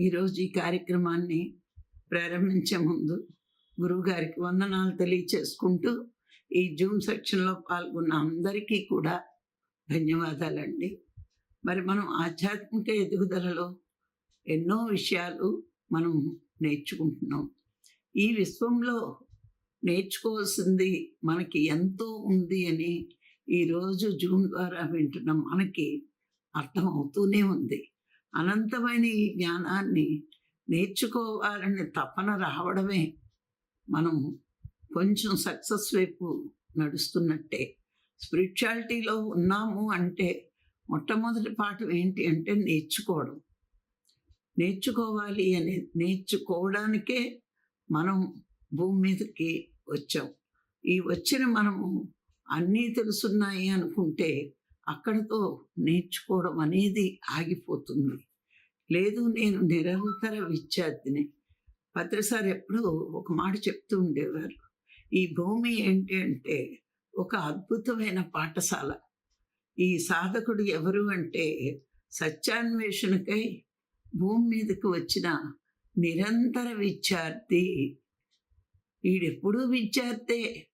ఈరోజు ఈ కార్యక్రమాన్ని ప్రారంభించే ముందు గురువుగారికి వందనాలు తెలియచేసుకుంటూ ఈ జూమ్ సెక్షన్లో పాల్గొన్న అందరికీ కూడా ధన్యవాదాలండి. మరి మనం ఆధ్యాత్మిక ఎదుగుదలలో ఎన్నో విషయాలు మనం నేర్చుకుంటున్నాం. ఈ విశ్వంలో నేర్చుకోవాల్సింది మనకి ఎంతో ఉంది అని ఈరోజు జూమ్ ద్వారా వింటున్న మనకి అర్థం అవుతూనే ఉంది. అనంతమైన ఈ జ్ఞానాన్ని నేర్చుకోవాలని తపన రావడమే మనం కొంచెం సక్సెస్ వైపు నడుస్తున్నట్టే. స్పిరిచువాలిటీలో ఉన్నాము అంటే మొట్టమొదటి పాఠం ఏంటి అంటే నేర్చుకోవడం. నేర్చుకోవాలి అని నేర్చుకోవడానికే మనం భూమి మీదకి వచ్చాం. ఈ వచ్చిన మనము అన్నీ తెలుసున్నాయి అనుకుంటే అక్కడతో నేర్చుకోవడం అనేది ఆగిపోతుంది. లేదు నేను నిరంతర విద్యార్థిని. భద్రసారి ఎప్పుడూ ఒక మాట చెప్తూ ఉండేవారు. ఈ భూమి ఏంటి అంటే ఒక అద్భుతమైన పాఠశాల. ఈ సాధకుడు ఎవరు అంటే సత్యాన్వేషణకై భూమి మీదకి వచ్చిన నిరంతర విద్యార్థి. వీడెప్పుడూ విద్యార్థే.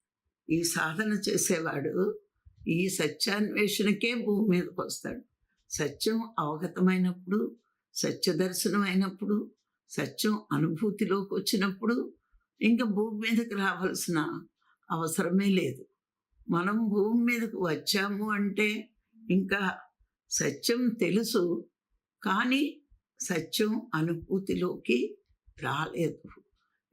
ఈ సాధన చేసేవాడు ఈ సత్యాన్వేషణకే భూమి మీదకి వస్తాడు. సత్యం అవగతమైనప్పుడు సత్య దర్శనం అయినప్పుడు సత్యం అనుభూతిలోకి వచ్చినప్పుడు ఇంకా భూమి మీదకి రావాల్సిన అవసరమే లేదు. మనం భూమి మీదకు వచ్చాము అంటే ఇంకా సత్యం తెలుసు కానీ సత్యం అనుభూతిలోకి రాలేదు.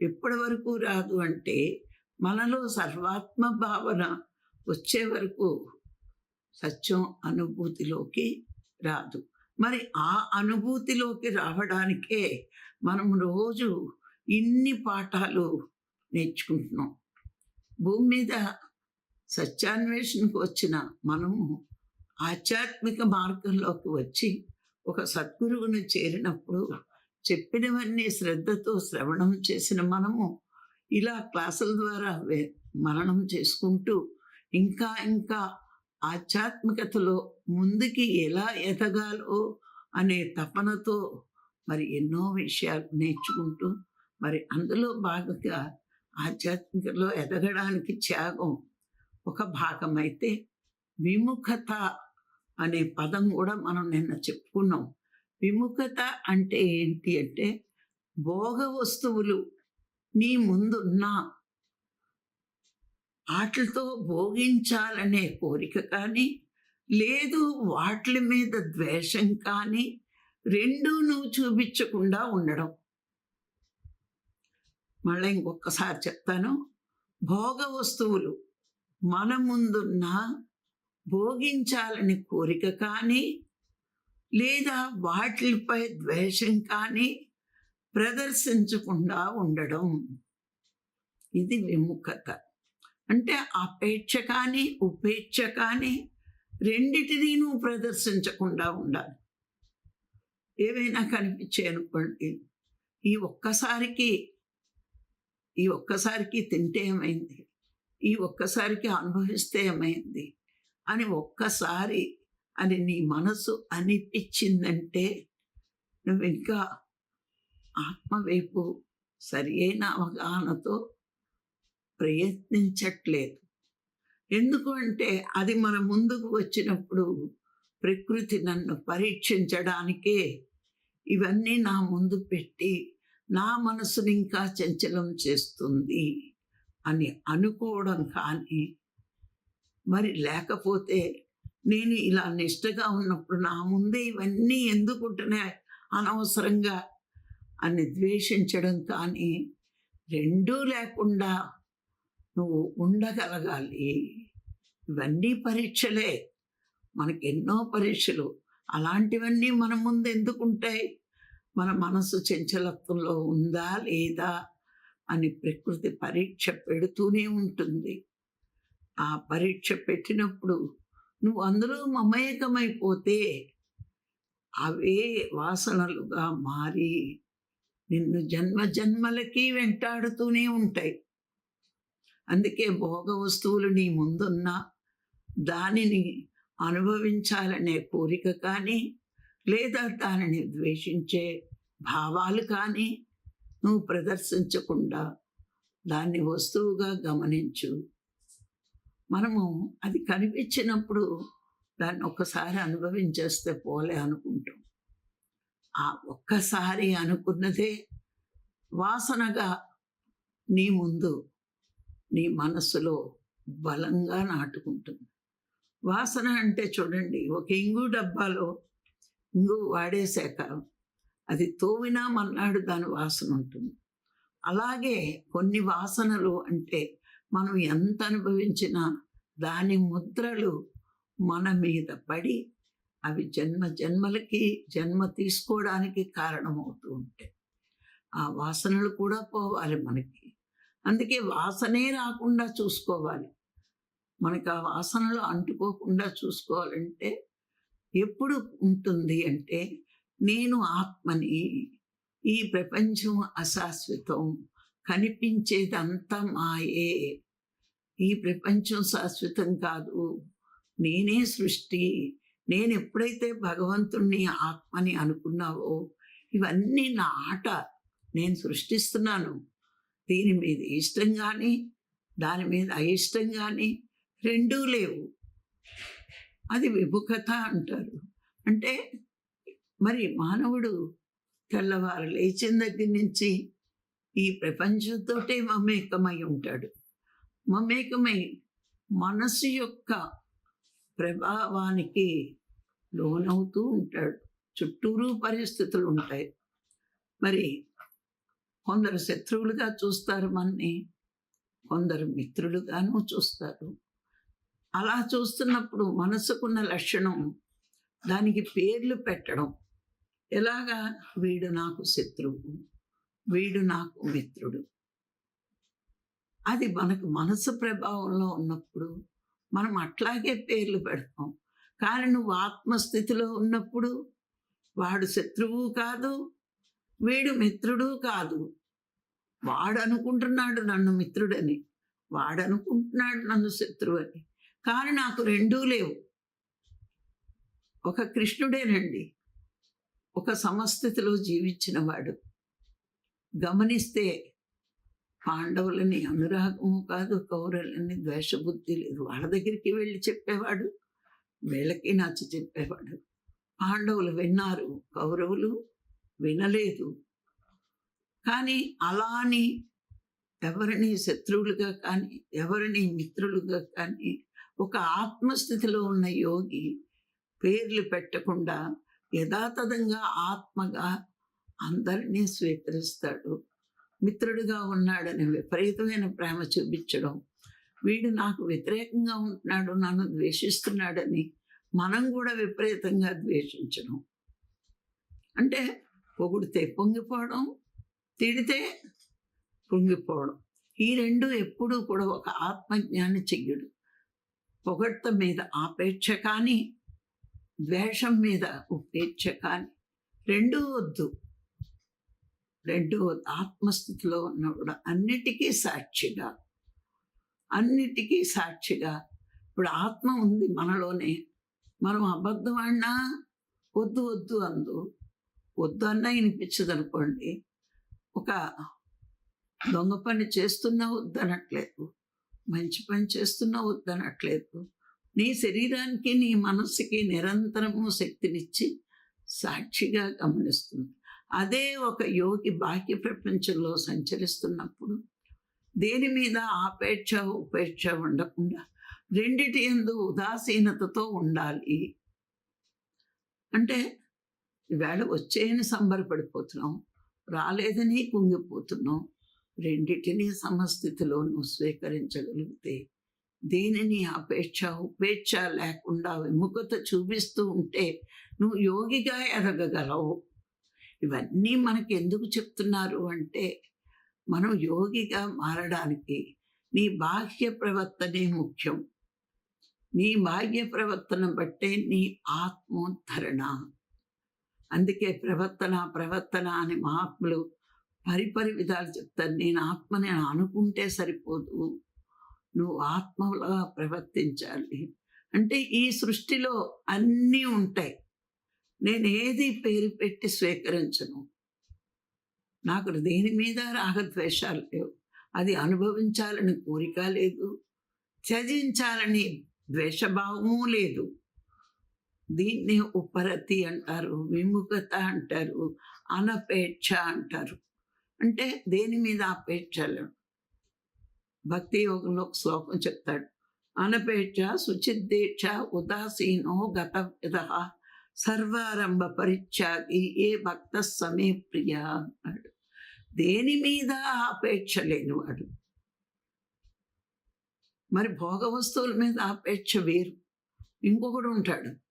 ఇప్పటి వరకు రాదు అంటే మనలో సర్వాత్మ భావన వచ్చే వరకు సత్యం అనుభూతిలోకి రాదు. మరి ఆ అనుభూతిలోకి రావడానికే మనం రోజు ఇన్ని పాఠాలు నేర్చుకుంటున్నాం. భూమి మీద సత్యాన్వేషణకు వచ్చిన మనము ఆధ్యాత్మిక మార్గంలోకి వచ్చి ఒక సద్గురువును చేరినప్పుడు చెప్పినవన్నీ శ్రద్ధతో శ్రవణం చేసిన మనము ఇలా క్లాసుల ద్వారా మరణం చేసుకుంటూ ఇంకా ఇంకా ఆధ్యాత్మికతలో ముందుకి ఎలా ఎదగాలో అనే తపనతో మరి ఎన్నో విషయాలు నేర్చుకుంటూ మరి అందులో భాగంగా ఆధ్యాత్మికలో ఎదగడానికి త్యాగం ఒక భాగం అయితే విముఖత అనే పదం కూడా మనం నిన్న చెప్పుకున్నాం. విముఖత అంటే ఏంటి అంటే భోగ వస్తువులు నీ ముందున్నా వాటితో భోగించాలనే కోరిక కానీ లేదు వాటి మీద ద్వేషం కానీ రెండూ నువ్వు చూపించకుండా ఉండడం. మళ్ళీ ఇంకొకసారి చెప్తాను. భోగ వస్తువులు మన ముందున్న భోగించాలని కోరిక కానీ లేదా వాటిపై ద్వేషం కానీ ప్రదర్శించకుండా ఉండడం. ఇది విముఖత. అంటే అపేక్ష కానీ ఉపేక్ష కానీ రెండిటినీ నువ్వు ప్రదర్శించకుండా ఉండాలి. ఏవైనా కనిపించాయి అనుకోండి ఈ ఒక్కసారికి ఈ ఒక్కసారికి తింటే ఏమైంది? ఈ ఒక్కసారికి అనుభవిస్తే ఏమైంది? అని ఒక్కసారి అని నీ మనసు అనిపించిందంటే నువ్వు ఇంకా ఆత్మవైపు సరి అయిన అవగాహనతో ప్రయత్నించట్లేదు. ఎందుకు అంటే అది మన ముందుకు వచ్చినప్పుడు ప్రకృతి నన్ను పరీక్షించడానికే ఇవన్నీ నా ముందు పెట్టి నా మనసుని ఇంకా చంచలం చేస్తుంది అని అనుకోవడం కానీ మరి లేకపోతే నేను ఇలా నిష్టగా ఉన్నప్పుడు నా ముందే ఇవన్నీ ఎందుకుంటున్నాయి అనవసరంగా అని ద్వేషించడం కానీ రెండూ లేకుండా నువ్వు ఉండగలగాలి. ఇవన్నీ పరీక్షలే. మనకి ఎన్నో పరీక్షలు. అలాంటివన్నీ మన ముందు ఎందుకుంటాయి? మన మనసు చంచలత్వంలో ఉందా లేదా అని ప్రకృతి పరీక్ష పెడుతూనే ఉంటుంది. ఆ పరీక్ష పెట్టినప్పుడు నువ్వు అందులో మమేకమైపోతే అవే వాసనలుగా మారి నిన్ను జన్మ జన్మలకి వెంటాడుతూనే ఉంటాయి. అందుకే భోగ వస్తువులు నీ ముందున్నా దానిని అనుభవించాలనే కోరిక కానీ లేదా దానిని ద్వేషించే భావాలు కానీ నువ్వు ప్రదర్శించకుండా దాన్ని వస్తువుగా గమనించు. మనము అది కనిపించినప్పుడు దాన్ని ఒక్కసారి అనుభవించేస్తే పోలే అనుకుంటాం. ఆ ఒక్కసారి అనుకున్నదే వాసనగా నీ ముందు నీ మనసులో బలంగా నాటుకుంటుంది. వాసన అంటే చూడండి ఒక ఇంగు డబ్బాలో ఇంగు వాడేశాక అది తోవినా మన్నాడు దాని వాసన ఉంటుంది. అలాగే కొన్ని వాసనలు అంటే మనం ఎంత అనుభవించినా దాని ముద్రలు మన మీద పడి అవి జన్మ జన్మలకి జన్మ తీసుకోవడానికి కారణమవుతూ ఉంటాయి. ఆ వాసనలు కూడా పోవాలి మనకి. అందుకే వాసనే రాకుండా చూసుకోవాలి. మనకు ఆ వాసనలు అంటుకోకుండా చూసుకోవాలంటే ఎప్పుడు ఉంటుంది అంటే నేను ఆత్మని ఈ ప్రపంచం అశాశ్వతం కనిపించేదంతా మాయే. ఈ ప్రపంచం శాశ్వతం కాదు. నేనే సృష్టి. నేను ఎప్పుడైతే భగవంతుణ్ణి ఆత్మని అనుకున్నావో ఇవన్నీ నా ఆట. నేను సృష్టిస్తున్నాను. దీని మీద ఇష్టం కానీ దాని మీద అయిష్టం కానీ రెండూ లేవు. అది విముఖత అంటారు. అంటే మరి మానవుడు తెల్లవారు లేచిన దగ్గర నుంచి ఈ ప్రపంచంతోటే మమేకమై ఉంటాడు. మమేకమై మనసు యొక్క ప్రభావానికి లోనవుతూ ఉంటాడు. చుట్టూరు పరిస్థితులు ఉంటాయి. మరి కొందరు శత్రువులుగా చూస్తారు మనని కొందరు మిత్రులుగాను చూస్తారు. అలా చూస్తున్నప్పుడు మనసుకున్న లక్షణం దానికి పేర్లు పెట్టడం. ఎలాగా? వీడు నాకు శత్రువు వీడు నాకు మిత్రుడు. అది మనకు మనసు ప్రభావంలో ఉన్నప్పుడు మనం అట్లాగే పేర్లు పెడతాం. కానీ నువ్వు ఆత్మస్థితిలో ఉన్నప్పుడు వాడు శత్రువు కాదు వీడు మిత్రుడు కాదు. వాడు అనుకుంటున్నాడు నన్ను మిత్రుడని. వాడు అనుకుంటున్నాడు నన్ను శత్రువు అని కానీ నాకు రెండూ లేవు. ఒక కృష్ణుడేనండి. ఒక సమస్థితిలో జీవించిన వాడు. గమనిస్తే పాండవులని అనురాగము కాదు కౌరవులని ద్వేషబుద్ధి లేదు. వాళ్ళ దగ్గరికి వెళ్ళి చెప్పేవాడు వీళ్ళకి నచ్చి చెప్పేవాడు. పాండవులు విన్నారు కౌరవులు వినలేదు. కానీ అలా అని ఎవరిని శత్రువులుగా కానీ ఎవరిని మిత్రులుగా కానీ ఒక ఆత్మస్థితిలో ఉన్న యోగి పేర్లు పెట్టకుండా యథాతథంగా ఆత్మగా అందరినీ స్వీకరిస్తాడు. మిత్రుడిగా ఉన్నాడని విపరీతమైన ప్రేమ చూపించడం వీడు నాకు వ్యతిరేకంగా ఉంటున్నాడు నన్ను ద్వేషిస్తున్నాడని మనం కూడా విపరీతంగా ద్వేషించడం. అంటే పొగిడితే పొంగిపోవడం తిడితే పొంగిపోవడం. ఈ రెండు ఎప్పుడూ కూడా ఒక ఆత్మజ్ఞాన చెయ్యడు. పొగడ్త మీద ఆపేక్ష కానీ ద్వేషం మీద ఉపేక్ష కానీ రెండూ వద్దు. రెండు ఆత్మస్థితిలో ఉన్నప్పుడు అన్నిటికీ సాక్షిగా. అన్నిటికీ సాక్షిగా. ఇప్పుడు ఆత్మ ఉంది మనలోనే. మనం అబద్ధం అన్నా వద్దు వద్దు అందు వద్దు వినిపించదు అనుకోండి ఒక దొంగ పని చేస్తున్నా వద్దనట్లేదు. మంచి పని చేస్తున్నా వద్దనట్లేదు. నీ శరీరానికి నీ మనస్సుకి నిరంతరము శక్తినిచ్చి సాక్షిగా గమనిస్తుంది. అదే ఒక యోగి బాహ్య ప్రపంచంలో సంచరిస్తున్నప్పుడు దేని మీద ఆపేక్ష ఉపేక్ష ఉండకుండా రెండిటి ఎందు ఉదాసీనతతో ఉండాలి. అంటే ఈవేళ వచ్చేయని సంబరపడిపోతున్నాం రాలేదని కుంగిపోతున్నాం రెండింటినీ సమస్థితిలో నువ్వు స్వీకరించగలిగితే దేనిని అపేక్ష ఉపేక్ష లేకుండా విముఖత చూపిస్తూ ఉంటే నువ్వు యోగిగా ఎదగగలవు. ఇవన్నీ మనకి ఎందుకు చెప్తున్నారు అంటే మనం యోగిగా మారడానికి నీ బాహ్య ప్రవర్తనే ముఖ్యం. నీ బాహ్య ప్రవర్తన బట్టే నీ ఆత్మోద్ధరణ. అందుకే ప్రవర్తన ప్రవర్తన అని మహాత్ములు పరిపరి విధాలు చెప్తారు. నేను ఆత్మని అనుకుంటే సరిపోదు. నువ్వు ఆత్మలా ప్రవర్తించాలి. అంటే ఈ సృష్టిలో అన్నీ ఉంటాయి. నేను ఏది పేరు పెట్టి స్వీకరించను? నాకు దేని మీద రాగద్వేషాలు లేవు. అది అనుభవించాలని కోరిక లేదు. త్యజించాలని ద్వేషభావము లేదు. దీన్ని ఉపరతి అంటారు విముఖత అంటారు అనపేక్ష అంటారు. అంటే దేని మీద అపేక్షలు భక్తి యోగంలో ఒక శ్లోకం చెప్తాడు. అనపేక్ష శుచిద్దీక్ష ఉదాసీనో గత విధ సర్వారంభ పరిత్యాగి ఏ భక్త సమే ప్రియ అన్నాడు. దేని మీద ఆపేక్ష లేనివాడు మరి భోగ వస్తువుల మీద ఆపేక్ష వేరు. ఇంకొకడు ఉంటాడు.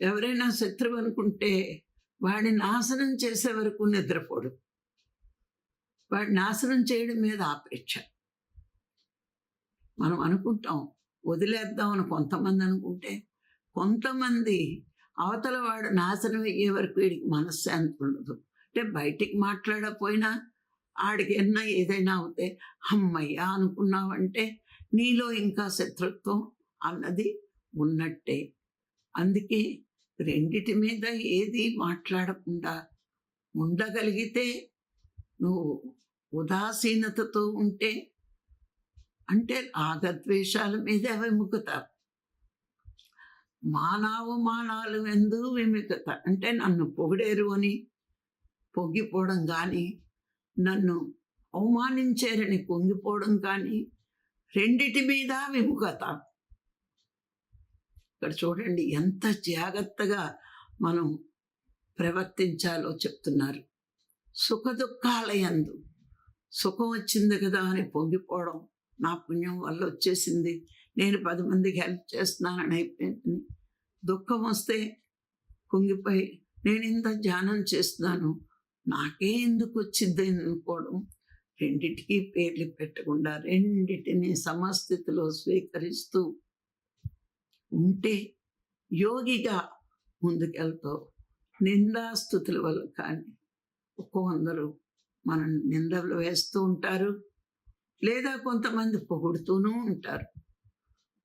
ఎవరైనా శత్రువు అనుకుంటే వాడిని నాశనం చేసే వరకు నిద్రపోడు. వాడి నాశనం చేయడం మీద ఆపేక్ష. మనం అనుకుంటాం వదిలేద్దాం అని కొంతమంది అనుకుంటే కొంతమంది అవతల వాడు నాశనం అయ్యే వరకు వీడికి మనశ్శాంతి ఉండదు. అంటే బయటికి మాట్లాడకపోయినా ఆడికి ఎన్న ఏదైనా అవుతే అమ్మయ్యా అనుకున్నావంటే నీలో ఇంకా శత్రుత్వం అన్నది ఉన్నట్టే. అందుకే రెండిటి మీద ఏది మాట్లాడకుండా ఉండగలిగితే నువ్వు ఉదాసీనతతో ఉంటే అంటే రాగద్వేషాల మీద విముఖత మానవమానాలు ఎందు విముఖత అంటే నన్ను పొగిడేరు అని పొంగిపోవడం కానీ నన్ను అవమానించారని పొంగిపోవడం కానీ రెండిటి మీద విముఖత ఇక్కడ చూడండి ఎంత జాగ్రత్తగా మనం ప్రవర్తించాలో చెప్తున్నారు. సుఖ సుఖం వచ్చింది కదా అని పొంగిపోవడం నా పుణ్యం వల్ల వచ్చేసింది. నేను పది మందికి హెల్ప్ చేస్తున్నానని అయిపోయింది. దుఃఖం వస్తే కుంగిపోయి నేను ఇంత ధ్యానం చేస్తున్నాను. నాకే ఎందుకు వచ్చింది అనుకోవడం. రెండిటికి పేర్లు పెట్టకుండా రెండిటిని సమస్థితిలో స్వీకరిస్తూ ఉంటే యోగిగా ముందుకెళ్తావు. నిందాస్థుతుల వల్ల కానీ కొందరు మనం నిందలు వేస్తూ ఉంటారు. లేదా కొంతమంది పొగుడుతూనూ ఉంటారు.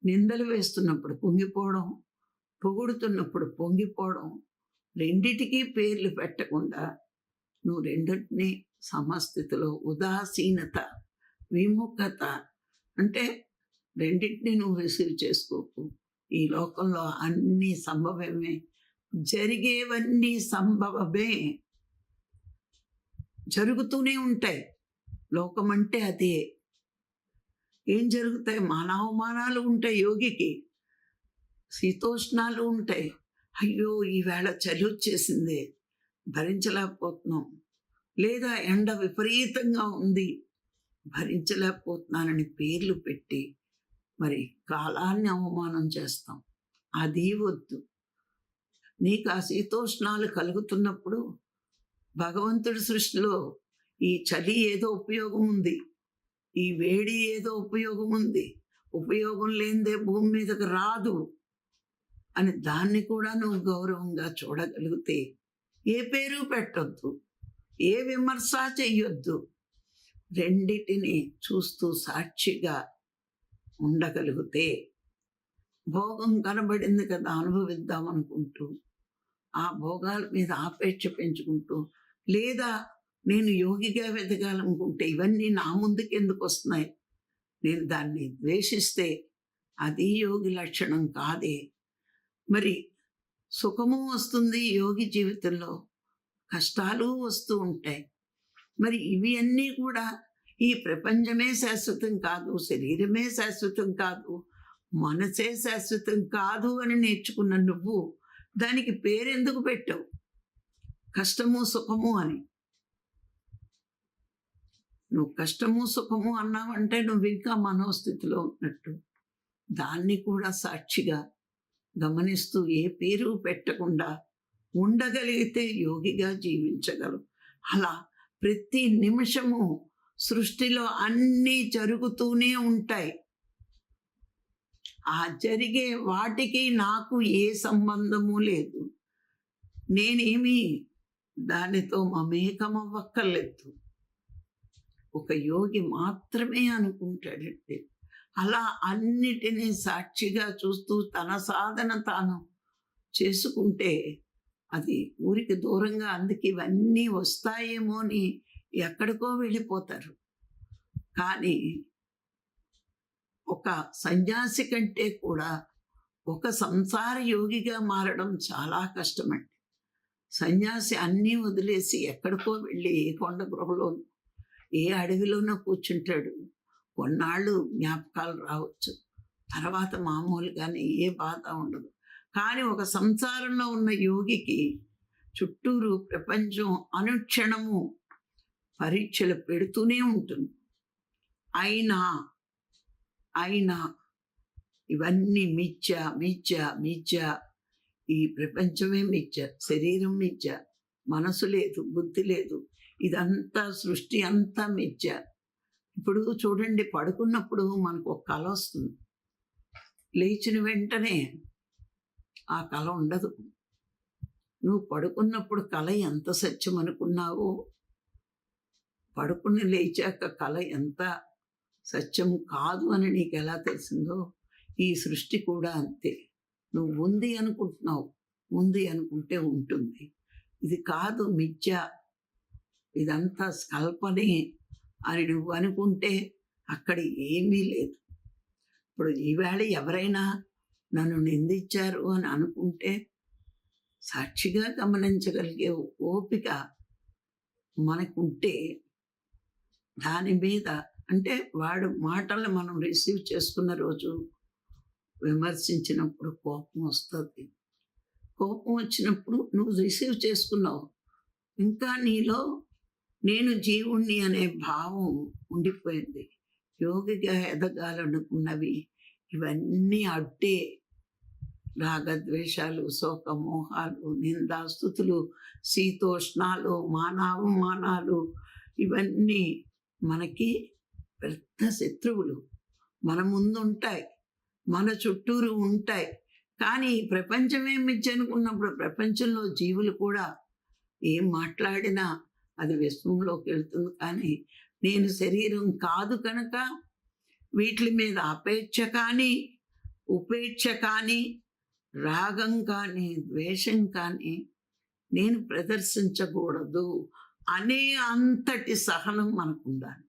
నిందలు వేస్తున్నప్పుడు పొంగిపోవడం పొగుడుతున్నప్పుడు పొంగిపోవడం రెండిటికీ పేర్లు పెట్టకుండా నువ్వు రెండింటినీ సమస్థితిలో ఉదాసీనత విముఖత అంటే రెండింటినీ నువ్వు రిసీవ్ చేసుకోకు. ఈ లోకంలో అన్నీ సంభవమే. జరిగేవన్నీ సంభవమే. జరుగుతూనే ఉంటాయి. లోకం అంటే అదే. ఏం జరుగుతాయి? మానవమానాలు ఉంటాయి యోగికి. శీతోష్ణాలు ఉంటాయి. అయ్యో ఈవేళ చలి వచ్చేసింది భరించలేకపోతున్నాం. లేదా ఎండ విపరీతంగా ఉంది. భరించలేకపోతున్నానని పేర్లు పెట్టి మరి కాలాన్ని అవమానం చేస్తాం. అది వద్దు. నీకు ఆ శీతోష్ణాలు కలుగుతున్నప్పుడు భగవంతుడి సృష్టిలో ఈ చలి ఏదో ఉపయోగం ఉంది. ఈ వేడి ఏదో ఉపయోగం ఉంది. ఉపయోగం లేనిదే భూమి మీదకి రాదు అని దాన్ని కూడా నువ్వు గౌరవంగా చూడగలిగితే ఏ పేరు పెట్టొద్దు. ఏ విమర్శ చెయ్యొద్దు. రెండిటిని చూస్తూ సాక్షిగా ఉండగలిగితే భోగం కనబడింది కదా అనుభవిద్దాం అనుకుంటూ ఆ భోగాల మీద ఆపేక్ష పెంచుకుంటూ లేదా నేను యోగిగా వెదగాలనుకుంటే ఇవన్నీ నా ముందుకు ఎందుకు వస్తున్నాయి? నేను దాన్ని ద్వేషిస్తే అది యోగి లక్షణం కాదే. మరి సుఖము వస్తుంది యోగి జీవితంలో కష్టాలు వస్తూ ఉంటాయి. మరి ఇవి అన్నీ కూడా ఈ ప్రపంచమే శాశ్వతం కాదు శరీరమే శాశ్వతం కాదు మనసే శాశ్వతం కాదు అని నేర్చుకున్న నువ్వు దానికి పేరెందుకు పెట్టావు? కష్టము సుఖము అని. నువ్వు కష్టము సుఖము అన్నావంటే నువ్వు ఇంకా మనోస్థితిలో ఉన్నట్టు. దాన్ని కూడా సాక్షిగా గమనిస్తూ ఏ పేరు పెట్టకుండా ఉండగలిగితే యోగిగా జీవించగలవు. అలా ప్రతి నిమిషము సృష్టిలో అన్నీ జరుగుతూనే ఉంటాయి. ఆ జరిగే వాటికి నాకు ఏ సంబంధము లేదు. నేనేమి దానితో మమేకమవ్వక్కర్లేదు. ఒక యోగి మాత్రమే అనుకుంటాడండి అలా అన్నిటినీ సాక్షిగా చూస్తూ తన సాధన తాను చేసుకుంటే అది ఊరికి దూరంగా అందుకే ఇవన్నీ వస్తాయేమో అని ఎక్కడికో వెళ్ళిపోతారు. కానీ ఒక సన్యాసి కంటే కూడా ఒక సంసార యోగిగా మారడం చాలా కష్టమండి. సన్యాసి అన్నీ వదిలేసి ఎక్కడికో వెళ్ళి ఏ కొండ గృహలో ఏ అడవిలోనో కూర్చుంటాడు. కొన్నాళ్ళు జ్ఞాపకాలు రావచ్చు. తర్వాత మామూలుగానే ఏ బాధ ఉండదు. కానీ ఒక సంసారంలో ఉన్న యోగికి చుట్టూరు ప్రపంచం అనుక్షణము పరీక్షలు పెడుతూనే ఉంటుంది. అయినా అయినా ఇవన్నీ మిథ్య మిథ్య మిథ్య ఈ ప్రపంచమే మిథ్య శరీరం మిథ్య మనసు లేదు బుద్ధి లేదు. ఇదంతా సృష్టి అంతా మిథ్య ఇప్పుడు చూడండి పడుకున్నప్పుడు మనకు ఒక కళ వస్తుంది. లేచిన వెంటనే ఆ కళ ఉండదు. నువ్వు పడుకున్నప్పుడు కళ ఎంత సత్యం అనుకున్నావో పడుకుని లేచాక కళ ఎంత సత్యం కాదు అని నీకు ఎలా తెలిసిందో ఈ సృష్టి కూడా అంతే. నువ్వు ఉంది అనుకుంటున్నావు ఉంది అనుకుంటే ఉంటుంది. ఇది కాదు మిథ్య. ఇదంతా కల్పనే అని నువ్వు అనుకుంటే అక్కడ ఏమీ లేదు. ఇప్పుడు ఈవేళ ఎవరైనా నన్ను నిందించారు అని అనుకుంటే సాక్షిగా గమనించగలిగే ఓపిక మనకుంటే దాని మీద అంటే వాడు మాటల్ని మనం రిసీవ్ చేసుకున్న రోజు విమర్శించినప్పుడు కోపం వస్తుంది. కోపం వచ్చినప్పుడు నువ్వు రిసీవ్ చేసుకున్నావు. ఇంకా నీలో నేను జీవుణ్ణి అనే భావం ఉండిపోయింది. యోగిగా ఎదగాలనుకున్నవి ఇవన్నీ అడ్డే రాగద్వేషాలు శోకమోహాలు నిందాస్తుతులు శీతోష్ణాలు మానావమానాలు ఇవన్నీ మనకి పెద్ద శత్రువులు మన ముందు ఉంటాయి మన చుట్టూరు ఉంటాయి. కానీ ప్రపంచం ఏమిచ్చి అనుకున్నప్పుడు ప్రపంచంలో జీవులు కూడా ఏం మాట్లాడినా అది విశ్వంలోకి వెళ్తుంది. కానీ నేను శరీరం కాదు కనుక వీటి మీద అపేక్ష కానీ ఉపేక్ష కానీ రాగం కానీ ద్వేషం కానీ నేను ప్రదర్శించకూడదు. అనే అంతటి సహనం మనకు ఉండాలి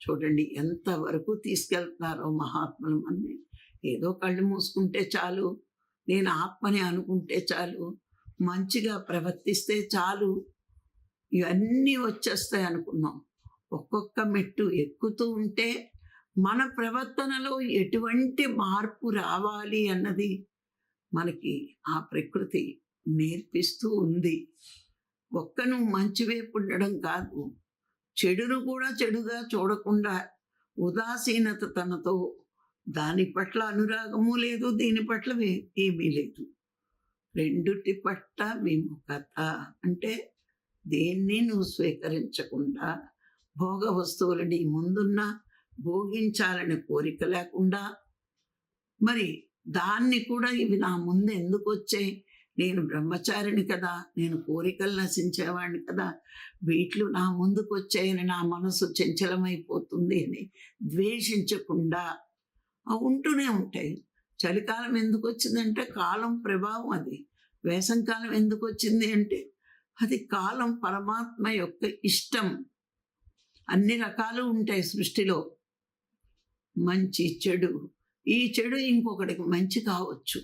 చూడండి ఎంతవరకు తీసుకెళ్తున్నారో మహాత్ములు అన్నీ ఏదో కళ్ళు మూసుకుంటే చాలు నేను ఆత్మని అనుకుంటే చాలు మంచిగా ప్రవర్తిస్తే చాలు ఇవన్నీ వచ్చేస్తాయి అనుకున్నాం. ఒక్కొక్క మెట్టు ఎక్కుతూ ఉంటే మన ప్రవర్తనలో ఎటువంటి మార్పు రావాలి అన్నది మనకి ఆ ప్రకృతి నేర్పిస్తూ ఉంది. ఒక్కను మంచివైపు ఉండడం కాదు. చెడును కూడా చెడుగా చూడకుండా ఉదాసీనత తనతో దాని పట్ల అనురాగము లేదు దీని పట్ల ఏమీ లేదు. రెండుటి పట్ల విముఖత అంటే దేన్ని నువ్వు స్వీకరించకుండా భోగ వస్తువులు నీ ముందున్న భోగించాలని కోరిక లేకుండా మరి దాన్ని కూడా ఇవి నా ముందు ఎందుకు వచ్చాయి నేను బ్రహ్మచారిని కదా నేను కోరికలు నశించేవాడిని కదా వీట్లు నా ముందుకు వచ్చాయని నా మనసు చంచలమైపోతుంది అని ద్వేషించకుండా అవి ఉంటూనే ఉంటాయి. చలికాలం ఎందుకు వచ్చిందంటే కాలం ప్రభావం అది. వేసంకాలం ఎందుకు వచ్చింది అంటే అది కాలం పరమాత్మ యొక్క ఇష్టం. అన్ని రకాలు ఉంటాయి సృష్టిలో. మంచి చెడు. ఈ చెడు ఇంకొకటికి మంచి కావచ్చు.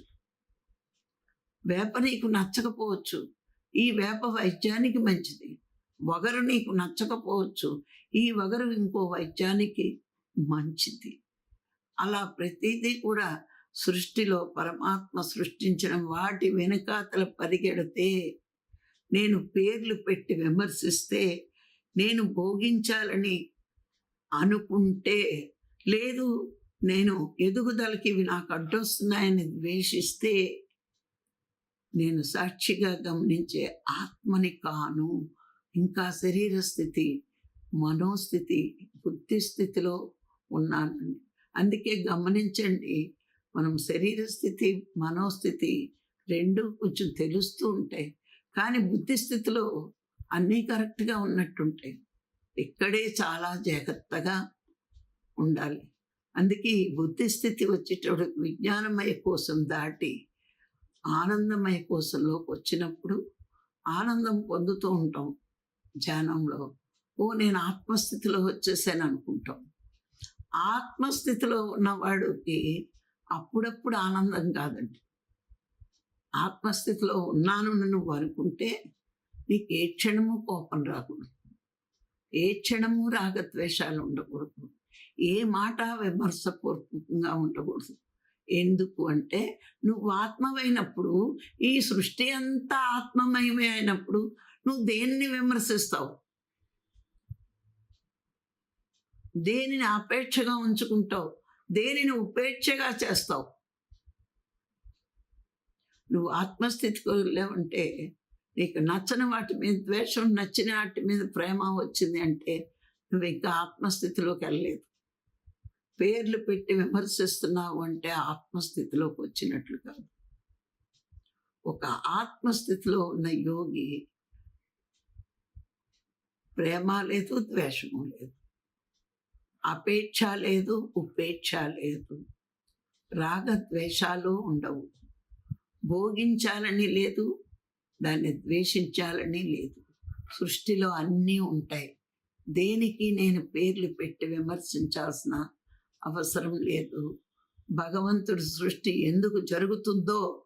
వేప నీకు నచ్చకపోవచ్చు. ఈ వేప వైద్యానికి మంచిది. వగరు నీకు నచ్చకపోవచ్చు. ఈ వగరు ఇంకో వైద్యానికి మంచిది. అలా ప్రతిదీ కూడా సృష్టిలో పరమాత్మ సృష్టించిన వాటి వెనుకాతల పరిగెడితే నేను పేర్లు పెట్టి విమర్శిస్తే నేను భోగించాలని అనుకుంటే లేదు నేను ఎదుగుదలకి ఇవి నాకు అడ్డొస్తున్నాయని ద్వేషిస్తే నేను సాక్షిగా గమనించే ఆత్మని కాను. ఇంకా శరీర స్థితి మనోస్థితి బుద్ధి స్థితిలో ఉన్నాను అందుకే గమనించండి మనం శరీర స్థితి మనోస్థితి రెండు కొంచెం తెలుస్తూ ఉంటాయి. కానీ బుద్ధి స్థితిలో అన్నీ కరెక్ట్గా ఉన్నట్టుంటాయి. ఇక్కడే చాలా జాగ్రత్తగా ఉండాలి. అందుకే ఈ బుద్ధి స్థితి వచ్చేటప్పుడు విజ్ఞానమయ కోసం దాటి ఆనందమయ కోసంలోకి వచ్చినప్పుడు ఆనందం పొందుతూ ఉంటాం ధ్యానంలో. ఓ నేను ఆత్మస్థితిలో వచ్చేసాను అనుకుంటాం. ఆత్మస్థితిలో ఉన్నవాడికి అప్పుడప్పుడు ఆనందం కాదండి. ఆత్మస్థితిలో ఉన్నాను నువ్వు అనుకుంటే నీకు ఏ క్షణము కోపం రాకూడదు. ఏ క్షణము రాగద్వేషాలు ఉండకూడదు. ఏ మాట విమర్శపూర్వకంగా ఉండకూడదు. ఎందుకు అంటే నువ్వు ఆత్మమైనప్పుడు ఈ సృష్టి అంతా ఆత్మమయమే అయినప్పుడు నువ్వు దేన్ని విమర్శిస్తావు? దేనిని అపేక్షగా ఉంచుకుంటావు? దేనిని ఉపేక్షగా చేస్తావు? నువ్వు ఆత్మస్థితికి వెళ్ళావంటే నీకు నచ్చని వాటి మీద ద్వేషం నచ్చిన వాటి మీద ప్రేమ వచ్చింది అంటే నువ్వు ఇంకా ఆత్మస్థితిలోకి వెళ్ళలేదు. పేర్లు పెట్టి విమర్శిస్తున్నావు అంటే ఆత్మస్థితిలోకి వచ్చినట్లు కాదు. ఒక ఆత్మస్థితిలో ఉన్న యోగి ప్రేమ లేదు ద్వేషము లేదు. అపేక్ష లేదు ఉపేక్ష లేదు. రాగద్వేషాలు ఉండవు. భోగించాలని లేదు దాన్ని ద్వేషించాలని లేదు. సృష్టిలో అన్నీ ఉంటాయి. దేనికి నేను పేర్లు పెట్టి విమర్శించాల్సిన అవసరం లేదు. భగవంతుడి సృష్టి ఎందుకు జరుగుతుందో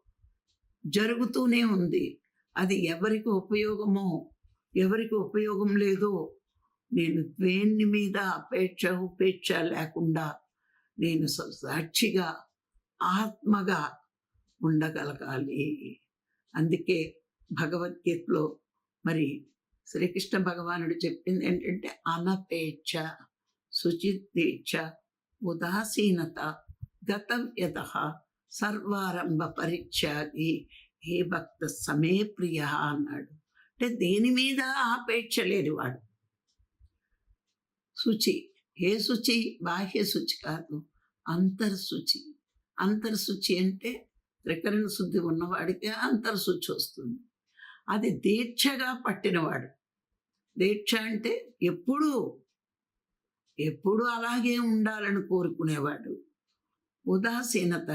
జరుగుతూనే ఉంది. అది ఎవరికి ఉపయోగమో ఎవరికి ఉపయోగం లేదో నేను దేన్ని మీద అపేక్ష ఉపేక్ష లేకుండా నేను సాక్షిగా ఆత్మగా ఉండగలగాలి. అందుకే భగవద్గీతలో మరి శ్రీకృష్ణ భగవానుడు చెప్పింది ఏంటంటే అనపేక్ష శుచిదీక్ష ఉదాసీనత గతవ్యత సర్వారంభ పరిత్యాగి హే భక్త సమే ప్రియ అన్నాడు అంటే దేని మీద ఆపేక్ష లేనివాడు శుచి ఏ శుచి? బాహ్య శుచి కాదు అంతర్శుచి అంతర్శుచి అంటే త్రికరణ శుద్ధి ఉన్నవాడికి అంతర్శుచి వస్తుంది. అది దీక్షగా పట్టినవాడు. దీక్ష అంటే ఎప్పుడూ ఎప్పుడు అలాగే ఉండాలని కోరుకునేవాడు. ఉదాసీనత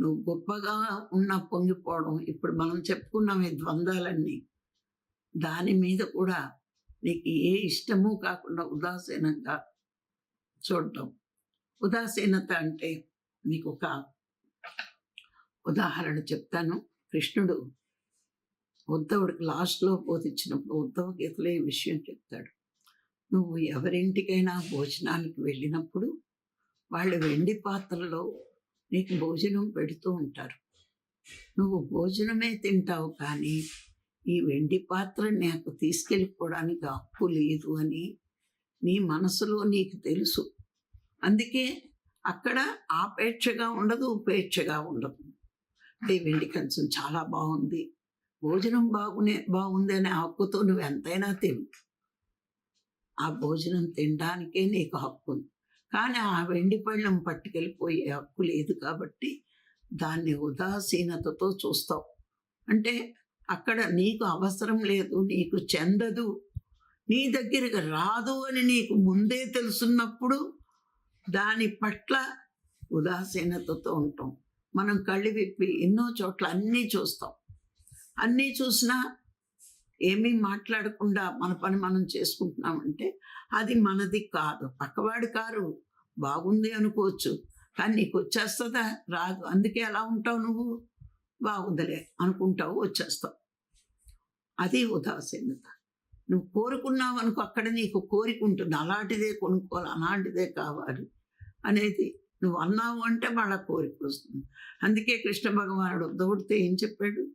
నువ్వు గొప్పగా ఉన్న పొంగిపోవడం ఇప్పుడు మనం చెప్పుకున్నాం ఈ ద్వంద్వాలన్నీ. దాని మీద కూడా నీకు ఏ ఇష్టము కాకుండా ఉదాసీనంగా చూడటం ఉదాసీనత అంటే మీకు ఒక ఉదాహరణ చెప్తాను. కృష్ణుడు ఉద్ధవుడికి లాస్ట్లో బోధించినప్పుడు ఉద్ధవ గీతలో ఈ విషయం చెప్తాడు. నువ్వు ఎవరింటికైనా భోజనానికి వెళ్ళినప్పుడు వాళ్ళు వెండి పాత్రలో నీకు భోజనం పెడుతూ ఉంటారు. నువ్వు భోజనమే తింటావు కానీ ఈ వెండి పాత్ర నాకు తీసుకెళ్ళిపోవడానికి హక్కు లేదు అని నీ మనసులో నీకు తెలుసు. అందుకే అక్కడ ఆపేక్షగా ఉండదు ఉపేక్షగా ఉండదు. అంటే వెండి కంచం చాలా బాగుంది. భోజనం బాగునే బాగుంది అనే హక్కుతో నువ్వు ఎంతైనా తిను. ఆ భోజనం తినడానికే నీకు హక్కు ఉంది. కానీ ఆ వెండి పళ్ళం పట్టుకెళ్ళిపోయే హక్కు లేదు కాబట్టి దాన్ని ఉదాసీనతతో చూస్తావు. అంటే అక్కడ నీకు అవసరం లేదు నీకు చెందదు నీ దగ్గరికి రాదు అని నీకు ముందే తెలుసున్నప్పుడు దాని పట్ల ఉదాసీనతతో ఉంటాం. మనం కళ్ళు విప్పి ఎన్నో చోట్ల అన్నీ చూస్తాం. అన్నీ చూసినా ఏమీ మాట్లాడకుండా మన పని మనం చేసుకుంటున్నామంటే అది మనది కాదు. పక్కవాడి కారు బాగుంది అనుకోవచ్చు కానీ నీకు వచ్చేస్తుందా? రాదు. అందుకే ఎలా ఉంటావు నువ్వు? బాగుందిలే అనుకుంటావు వచ్చేస్తావు. అది ఉదాసీనత. నువ్వు కోరుకున్నావు అనుకో అక్కడ నీకు కోరిక ఉంటుంది. అలాంటిదే కొనుక్కోవాలి అలాంటిదే కావాలి అనేది నువ్వు అన్నావు అంటే మళ్ళా కోరిక వస్తుంది. అందుకే కృష్ణ భగవానుడు ఉద్దవుడితో ఏం చెప్పాడు?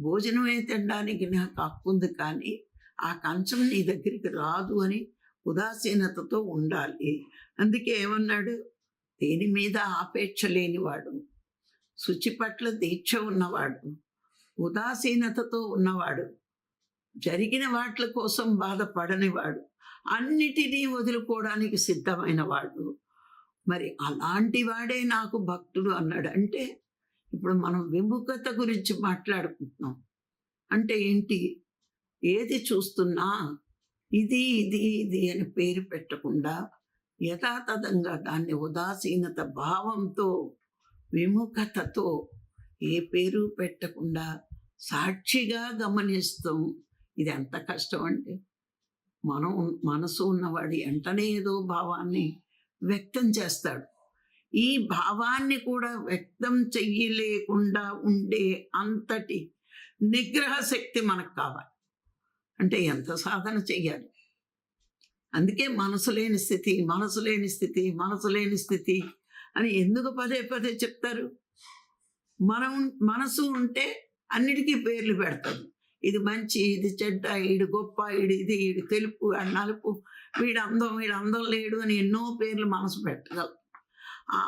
భోజనమే తినడానికి నాకు హక్కు ఉంది కానీ ఆ కంచం నీ దగ్గరికి రాదు అని ఉదాసీనతతో ఉండాలి. అందుకే ఏమన్నాడు? దేని మీద ఆపేక్ష లేనివాడు శుచి పట్ల దీక్ష ఉన్నవాడు ఉదాసీనతతో ఉన్నవాడు జరిగిన వాట్ల కోసం బాధపడనివాడు అన్నిటినీ వదులుకోవడానికి సిద్ధమైనవాడు. మరి అలాంటి వాడే నాకు భక్తుడు అన్నాడు. అంటే ఇప్పుడు మనం విముఖత గురించి మాట్లాడుకుంటున్నాం. అంటే ఏంటి? ఏది చూస్తున్నా ఇది ఇది ఇది అని పేరు పెట్టకుండా యథాతథంగా దాన్ని ఉదాసీనత భావంతో విముఖతతో ఏ పేరు పెట్టకుండా సాక్షిగా గమనిస్తాం. ఇది ఎంత కష్టం అంటే మనం మనసు ఉన్నవాడి వెంటనే ఏదో భావాన్ని వ్యక్తం చేస్తాడు. ఈ భావాన్ని కూడా వ్యక్తం చెయ్యలేకుండా ఉండే అంతటి నిగ్రహ శక్తి మనకు కావాలి. అంటే ఎంత సాధన చెయ్యాలి? అందుకే మనసు లేని స్థితి మనసు లేని స్థితి మనసు లేని స్థితి అని ఎందుకు పదే పదే చెప్తారు? మనం మనసు ఉంటే అన్నిటికీ పేర్లు పెడతారు. ఇది మంచి ఇది చెడ్డ ఈడు గొప్ప ఈడు ఇది ఈడు తెలుపు ఆడు నలుపు వీడు అందం వీడు అందం లేడు అని ఎన్నో పేర్లు మనసు పెట్టగలరు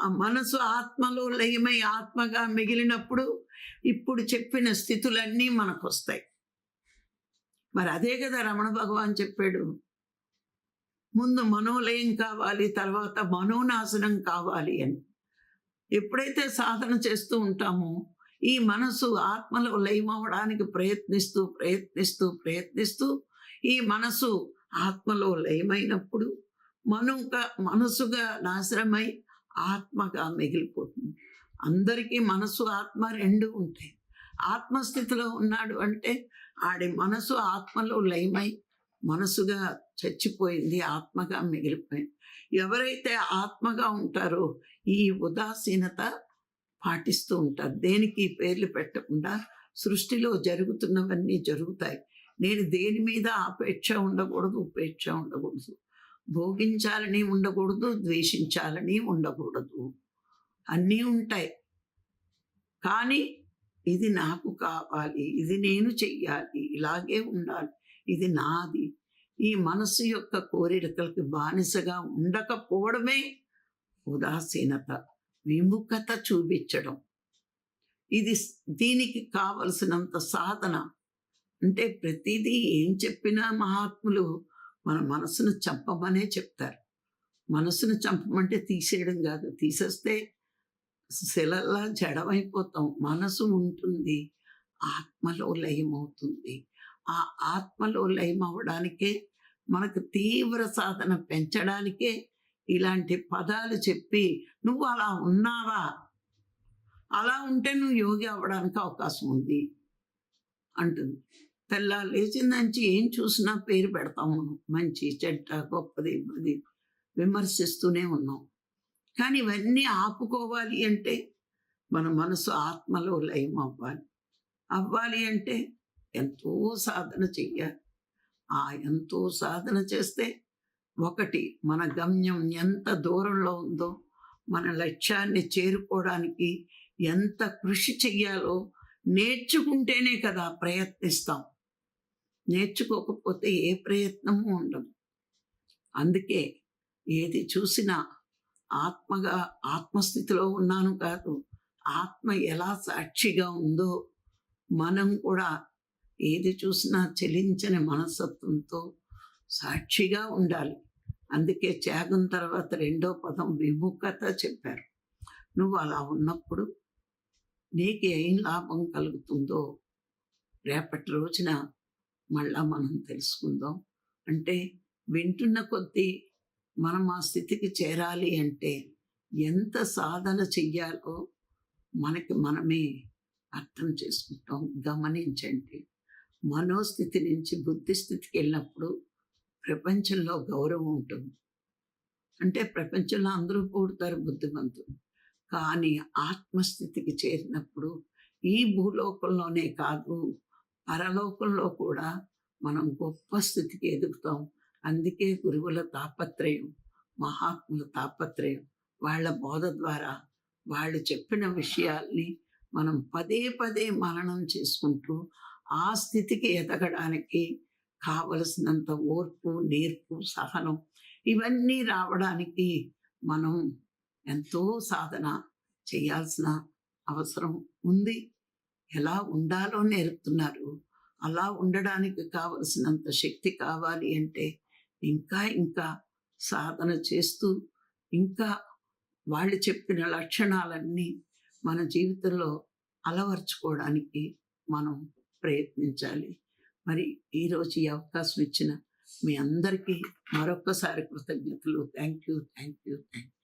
మనసు ఆత్మలో లయమై ఆత్మగా మిగిలినప్పుడు ఇప్పుడు చెప్పిన స్థితులన్నీ మనకు వస్తాయి మరి అదే కదా రమణ భగవాన్ చెప్పాడు. ముందు మనోలయం కావాలి తర్వాత మనోనాశనం కావాలి అని. ఎప్పుడైతే సాధన చేస్తూ ఉంటామో ఈ మనసు ఆత్మలో లయమవడానికి ప్రయత్నిస్తూ ప్రయత్నిస్తూ ప్రయత్నిస్తూ ఈ మనసు ఆత్మలో లయమైనప్పుడు మనుక మనసుగా నాశనమై ఆత్మగా మిగిలిపోతుంది. అందరికీ మనసు ఆత్మ రెండు ఉంటాయి. ఆత్మస్థితిలో ఉన్నాడు అంటే ఆడి మనసు ఆత్మలో లయమై మనసుగా చచ్చిపోయింది ఆత్మగా మిగిలిపోయింది ఎవరైతే ఆత్మగా ఉంటారో ఈ ఉదాసీనత పాటిస్తూ ఉంటారు. దేనికి పేర్లు పెట్టకుండా సృష్టిలో జరుగుతున్నవన్నీ జరుగుతాయి. నేను దేని మీద ఆపేక్ష ఉండకూడదు ఉపేక్ష ఉండకూడదు. భోగించాలని ఉండకూడదు ద్వేషించాలని ఉండకూడదు. అన్నీ ఉంటాయి. కానీ ఇది నాకు కావాలి ఇది నేను చెయ్యాలి ఇలాగే ఉండాలి ఇది నాది. ఈ మనసు యొక్క కోరికలకి బానిసగా ఉండకపోవడమే ఉదాసీనత విముఖత చూపించడం. ఇది దీనికి కావలసినంత సాధన. అంటే ప్రతిదీ ఏం చెప్పినా మహాత్ములు మన మనసును చంపమనే చెప్తారు. మనసును చంపమంటే తీసేయడం కాదు. తీసేస్తే శిలలా జడమైపోతాం మనసు ఉంటుంది. ఆత్మలో లయమవుతుంది. ఆ ఆత్మలో లయం అవడానికే మనకు తీవ్ర సాధన పెంచడానికే ఇలాంటి పదాలు చెప్పి నువ్వు అలా ఉన్నావా? అలా ఉంటే నువ్వు యోగి అవ్వడానికి అవకాశం ఉంది. అంటుంది. తెల్ల లేచిందంచి ఏం చూసినా పేరు పెడతాం మనం. మంచి చెడ్డ గొప్పది అది విమర్శిస్తూనే ఉన్నాం. కానీ ఇవన్నీ ఆపుకోవాలి అంటే మన మనసు ఆత్మలో లయం అవ్వాలి. అవ్వాలి అంటే ఎంతో సాధన చెయ్యాలి. ఆ ఎంతో సాధన చేస్తే ఒకటి మన గమ్యం ఎంత దూరంలో ఉందో మన లక్ష్యాన్ని చేరుకోవడానికి ఎంత కృషి చెయ్యాలో నేర్చుకుంటేనే కదా ప్రయత్నిస్తాం. నేర్చుకోకపోతే ఏ ప్రయత్నము ఉండదు. అందుకే ఏది చూసినా ఆత్మగా ఆత్మస్థితిలో ఉన్నాను కాదు ఆత్మ ఎలా సాక్షిగా ఉందో మనం కూడా ఏది చూసినా చెలించని మనస్తత్వంతో సాక్షిగా ఉండాలి. అందుకే త్యాగం తర్వాత రెండో పదం విముఖత చెప్పారు. నువ్వు అలా ఉన్నప్పుడు నీకు ఏం లాభం కలుగుతుందో రేపటి రోజున మళ్ళా మనం తెలుసుకుందాం. అంటే వింటున్న కొద్దీ మనం ఆ స్థితికి చేరాలి అంటే ఎంత సాధన చెయ్యాలో మనకి మనమే అర్థం చేసుకుంటాం. గమనించండి. మనోస్థితి నుంచి బుద్ధి స్థితికి వెళ్ళినప్పుడు ప్రపంచంలో గౌరవం ఉంటుంది. అంటే ప్రపంచంలో అందరూ పూడతారు బుద్ధిమంతులు. కానీ ఆత్మస్థితికి చేరినప్పుడు ఈ భూలోకంలోనే కాదు పరలోకంలో కూడా మనం గొప్ప స్థితికి ఎదుగుతాం. అందుకే గురువుల తాపత్రయం మహాత్ముల తాపత్రయం వాళ్ళ బోధ ద్వారా వాళ్ళు చెప్పిన విషయాల్ని మనం పదే పదే మననం చేసుకుంటూ ఆ స్థితికి ఎదగడానికి కావలసినంత ఓర్పు నేర్పు సహనం ఇవన్నీ రావడానికి మనం ఎంతో సాధన చేయాల్సిన అవసరం ఉంది. ఎలా ఉండాలో నేర్పుతున్నారు. అలా ఉండడానికి కావలసినంత శక్తి కావాలి అంటే ఇంకా ఇంకా సాధన చేస్తూ ఇంకా వాళ్ళు చెప్పిన లక్షణాలన్నీ మన జీవితంలో అలవర్చుకోవడానికి మనం ప్రయత్నించాలి. మరి ఈరోజు ఈ అవకాశం ఇచ్చిన మీ అందరికీ మరొక్కసారి కృతజ్ఞతలు. Thank you thank you thank you